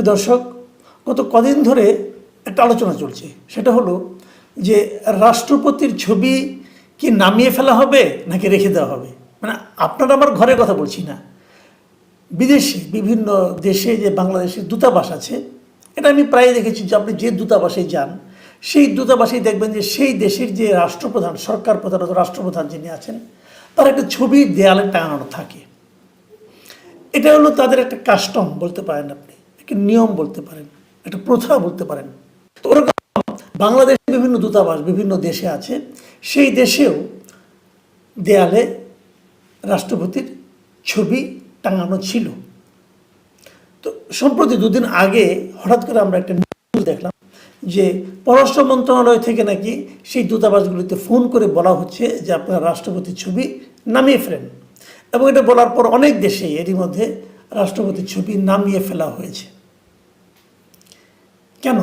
প্রিয় দর্শক, গত কদিন ধরে একটা আলোচনা চলছে। সেটা হলো যে রাষ্ট্রপতির ছবি কি নামিয়ে ফেলা হবে নাকি রেখে দেওয়া হবে? মানে আপনারা আমার ঘরের কথা বলছি না। বিদেশে বিভিন্ন দেশে যে বাংলাদেশের দূতাবাস আছে, এটা আমি প্রায় দেখেছি যে আপনি যে দূতাবাসে যান, সেই দূতাবাসেই দেখবেন যে সেই দেশের যে রাষ্ট্রপ্রধান, সরকার প্রধান রাষ্ট্রপ্রধান যিনি আছেন, তার একটা ছবি দেয়ালে টাঙানো থাকে। এটা হলো তাদের একটা কাস্টম বলতে পারেন আপনি। নিয়ম বলতে পারেন, একটা প্রথা বলতে পারেন। তো ওরকম বাংলাদেশে বিভিন্ন দূতাবাস বিভিন্ন দেশে আছে, সেই দেশেও দেয়ালে রাষ্ট্রপতির ছবি টাঙানো ছিল। তো সম্প্রতি দুদিন আগে হঠাৎ করে আমরা একটা নিউজ দেখলাম যে পররাষ্ট্র মন্ত্রণালয় থেকে নাকি সেই দূতাবাসগুলিতে ফোন করে বলা হচ্ছে যে আপনার রাষ্ট্রপতির ছবি নামিয়ে ফেলেন। এবং এটা বলার পর অনেক দেশে এরই মধ্যে রাষ্ট্রপতির ছবি নামিয়ে ফেলা হয়েছে। কেন?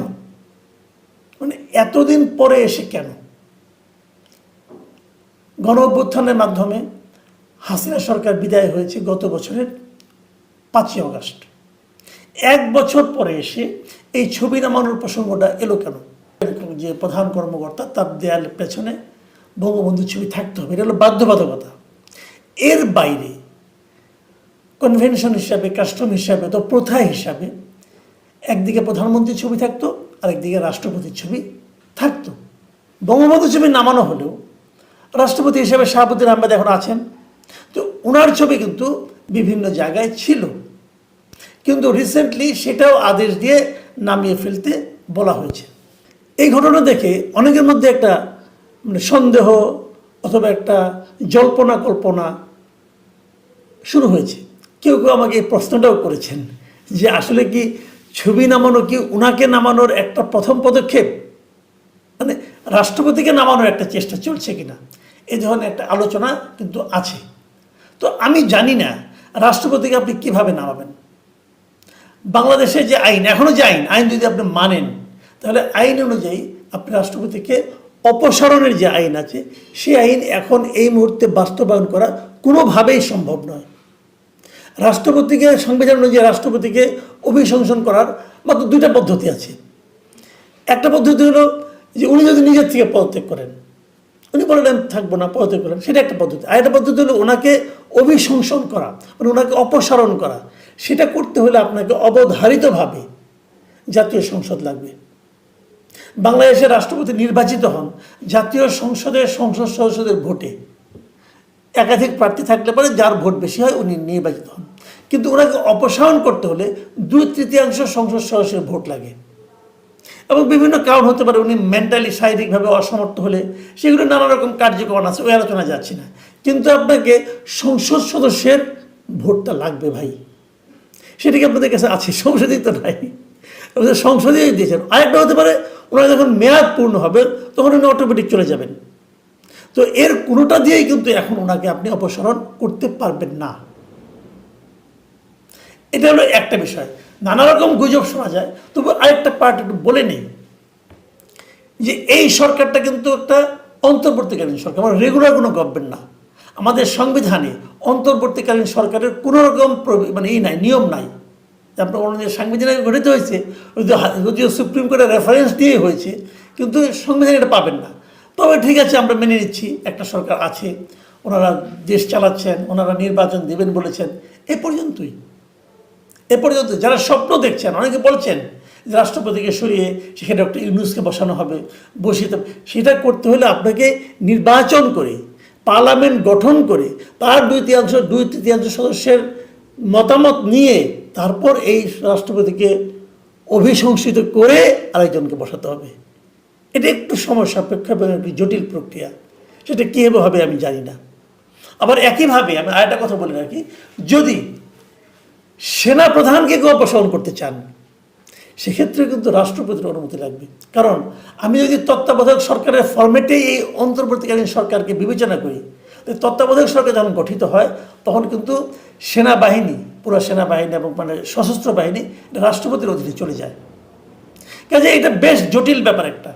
মানে এতদিন পরে এসে কেন? গণ অভ্যুত্থানের মাধ্যমে হাসিনা সরকার বিদায় হয়েছে গত বছরের পাঁচই অগাস্ট এক বছর পরে এসে এই ছবি নামানোর প্রসঙ্গটা এলো কেন? যে প্রধান কর্মকর্তা তার দেয়ালের পেছনে বঙ্গবন্ধুর ছবি থাকতে হবে, এটা হলো বাধ্যবাধকতা। এর বাইরে কনভেনশন হিসাবে কাস্টম হিসাবে, তো প্রথা হিসাবে একদিকে প্রধানমন্ত্রীর ছবি থাকতো, আরেকদিকে রাষ্ট্রপতির ছবি থাকতো। বঙ্গবন্ধুর ছবি নামানো হলেও রাষ্ট্রপতি হিসেবে শাহাবুদ্দিন আহমেদ এখন আছেন। তো ওনার ছবি কিন্তু বিভিন্ন জায়গায় ছিল। কিন্তু রিসেন্টলি সেটাও আদেশ দিয়ে নামিয়ে ফেলতে বলা হয়েছে। এই ঘটনা দেখে অনেকের মধ্যে একটা মানে সন্দেহ অথবা একটা জল্পনা কল্পনা শুরু হয়েছে। কেউ কেউ আমাকে এই প্রশ্নটাও করেছেন যে আসলে কি ছবি নামানো কি উনাকে নামানোর একটা প্রথম পদক্ষেপ? মানে রাষ্ট্রপতিকে নামানোর একটা চেষ্টা চলছে কিনা? এই ধরনের একটা আলোচনা কিন্তু আছে। তো আমি জানি না রাষ্ট্রপতিকে আপনি কীভাবে নামাবেন। বাংলাদেশে যে আইন এখনও যে আইন আইন যদি আপনি মানেন, তাহলে আইন অনুযায়ী আপনি রাষ্ট্রপতিকে অপসারণের যে আইন আছে সেই আইন এখন এই মুহূর্তে বাস্তবায়ন করা কোনোভাবেই সম্ভব নয়। রাষ্ট্রপতিকে, সংবিধান অনুযায়ী রাষ্ট্রপতিকে অভিশংসন করার মাত্র দুইটা পদ্ধতি আছে। একটা পদ্ধতি হলো যে উনি যদি নিজের থেকে পদত্যাগ করেন, উনি বলেন, আমি থাকব না, পদত্যাগ করেন। সেটা একটা পদ্ধতি। আর একটা পদ্ধতি হলো ওনাকে অভিশংসন করা মানে ওনাকে অপসারণ করা। সেটা করতে হলে আপনাকে অবধারিতভাবে জাতীয় সংসদ লাগবে। বাংলাদেশের রাষ্ট্রপতি নির্বাচিত হন জাতীয় সংসদের সংসদ সদস্যদের ভোটে। একাধিক প্রার্থী থাকলে পরে যার ভোট বেশি হয় উনি নির্বাচিত হন। কিন্তু ওনাকে অপসারণ করতে হলে দুই তৃতীয়াংশ সংসদ সদস্যের ভোট লাগে। এবং বিভিন্ন কারণ হতে পারে উনি মেন্টালি, শারীরিকভাবে অসমর্থ হলে সেগুলো নানা রকম কার্যক্রম আছে, ওই আলোচনা যাচ্ছি না। কিন্তু আপনাকে সংসদ সদস্যের ভোটটা লাগবে ভাই। সেটিকে আপনাদের কাছে আছে? সংসদেই তো নাই সংসদেই দিয়েছেন। আরেকটা হতে পারে, ওনারা যখন মেয়াদ পূর্ণ হবে, তখন উনি অটোমেটিক চলে যাবেন। তো এর কোনোটা দিয়েই কিন্তু এখন ওনাকে আপনি অপসারণ করতে পারবেন না। এটা হলো একটা বিষয়। নানা রকম গুজব শোনা যায়, তবু আরেকটা পার্ট একটু বলে নেই। যে এই সরকারটা কিন্তু একটা অন্তর্বর্তীকালীন সরকার মানে রেগুলার কোনো গভর্নমেন্ট না। আমাদের সংবিধানে অন্তর্বর্তীকালীন সরকারের কোনো রকম মানে এই নাই, নিয়ম নাই। আপনার অনুযায়ী সাংবিধানিক গঠিত হয়েছে যদিও সুপ্রিম কোর্টের রেফারেন্স দিয়ে হয়েছে, কিন্তু সংবিধান এটা পাবেন না। তবে ঠিক আছে, আমরা মেনে নিচ্ছি, একটা সরকার আছে, ওনারা দেশ চালাচ্ছেন, ওনারা নির্বাচন দেবেন বলেছেন, এ পর্যন্তই। এ পর্যন্ত যারা স্বপ্ন দেখছেন, অনেকে বলছেন রাষ্ট্রপতিকে সরিয়ে সেখানে ডক্টর ইউনুসকে বসানো হবে, বসিয়ে সেটা করতে হলে আপনাকে নির্বাচন করে, পার্লামেন্ট গঠন করে, তার দুই তৃতীয়াংশ দুই তৃতীয়াংশ সদস্যের মতামত নিয়ে তারপর এই রাষ্ট্রপতিকে অভিশংসিত করে আরেকজনকে বসাতে হবে। এটা একটু সময় সাপেক্ষ এবং একটি জটিল প্রক্রিয়া। সেটা কীভাবে হবে আমি জানি না। আবার একইভাবে আমি আরেকটা কথা বলে রাখি, যদি সেনা প্রধানকে কেউ অপসারণ করতে চান, সেক্ষেত্রে কিন্তু রাষ্ট্রপতির অনুমতি লাগবে। কারণ আমি যদি তত্ত্বাবধায়ক সরকারের ফরম্যাটেই এই অন্তর্বর্তীকালীন সরকারকে বিবেচনা করি তত্ত্বাবধায়ক সরকার যখন গঠিত হয়, তখন কিন্তু সেনাবাহিনী, পুরো সেনাবাহিনী এবং মানে সশস্ত্র বাহিনী রাষ্ট্রপতির অধীনে চলে যায়। কাজে এটা বেশ জটিল ব্যাপার একটা।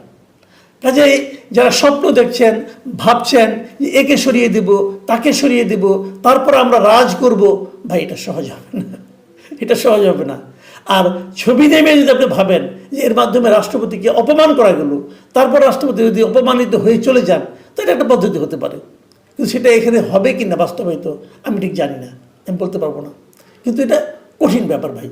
কাজেই যারা স্বপ্ন দেখছেন, ভাবছেন যে একে সরিয়ে দেব, তাকে সরিয়ে দেব, তারপর আমরা রাজ করব, ভাই, এটা সহজ হবে না। এটা সহজ হবে না। আর ছবি নেমে যদি আপনি ভাবেন যে এর মাধ্যমে রাষ্ট্রপতিকে অপমান করা গেল, তারপর রাষ্ট্রপতি যদি অপমানিত হয়ে চলে যান, তো এটা একটা পদ্ধতি হতে পারে। কিন্তু সেটা এখানে হবে কি না বাস্তবায়িত আমি ঠিক জানি না। আমি বলতে পারব না। কিন্তু এটা কঠিন ব্যাপার, ভাই।